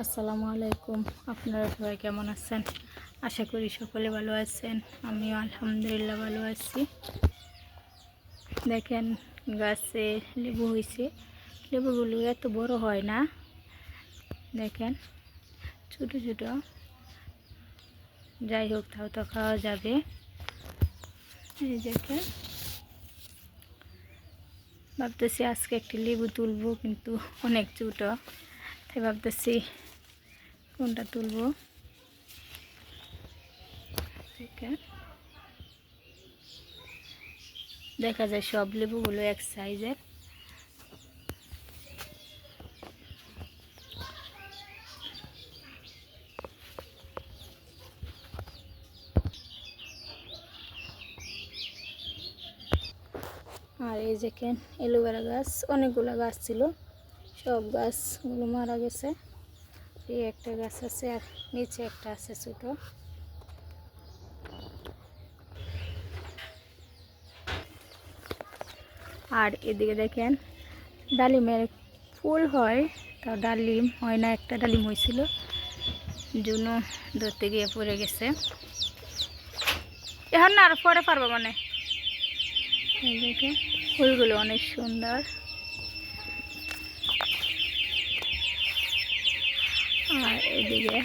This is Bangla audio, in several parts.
আসসালামু আলাইকুম। আপনারা সবাই কেমন আছেন? আশা করি সকলে ভালো আছেন। আমিও আলহামদুলিল্লাহ ভালো আছি। দেখেন গাছে লেবু হয়েছে লেবুগুলো এত বড় হয় না। দেখেন, ছোটো ছোটো। যাই হোক, তাও তো খাওয়া যাবে। এই দেখেন, ভাবতেছি আজকে একটি লেবু তুলবো, কিন্তু অনেক ছোটো। তাই ভাবতেছি কোনটা তুলবো। দেখা যায় সব লেবুগুলো এক সাইজের আর এই দেখেন এলোভেরা গাছ, অনেকগুলো গাছ ছিল। সব গাছগুলো মারা গেছে। এই একটা গাছ আছে আর নিচে একটা আছে ছোটো। আর এদিকে দেখেন, ডালিমের ফুল হয়, তাও ডালিম হয় না, একটা ডালিম হয়েছিল। জন্য ধরতে গিয়ে পড়ে গেছে। এখন না আর পরে পারব মানে। এই দেখে ফুলগুলো অনেক সুন্দর আর এদিকে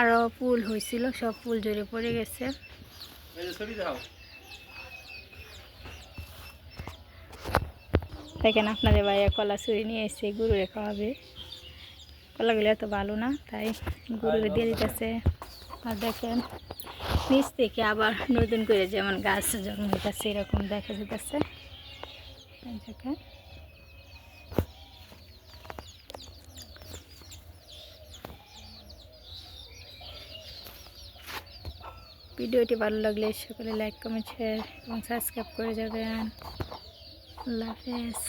আরও ফুল হয়েছিল সব ফুল ঝরে পড়ে গেছে। দেখেন আপনাদের ভাইয়া কলা চুরি নিয়ে এসে গরুরে খাওয়াবে। কলাগুলো এত ভালো না তাই গরুরে দিয়ে দিতেছে। আর দেখেন নিচ থেকে আবার নতুন করে যেমন গাছ জন্ম হইতেছে এরকম দেখা যেতেছে দেখেন ভিডিওটি ভালো লাগলে সকলে লাইক কমেন্ট শেয়ার এবং সাবস্ক্রাইব করে যাবেন। আল্লাহ হাফেজ।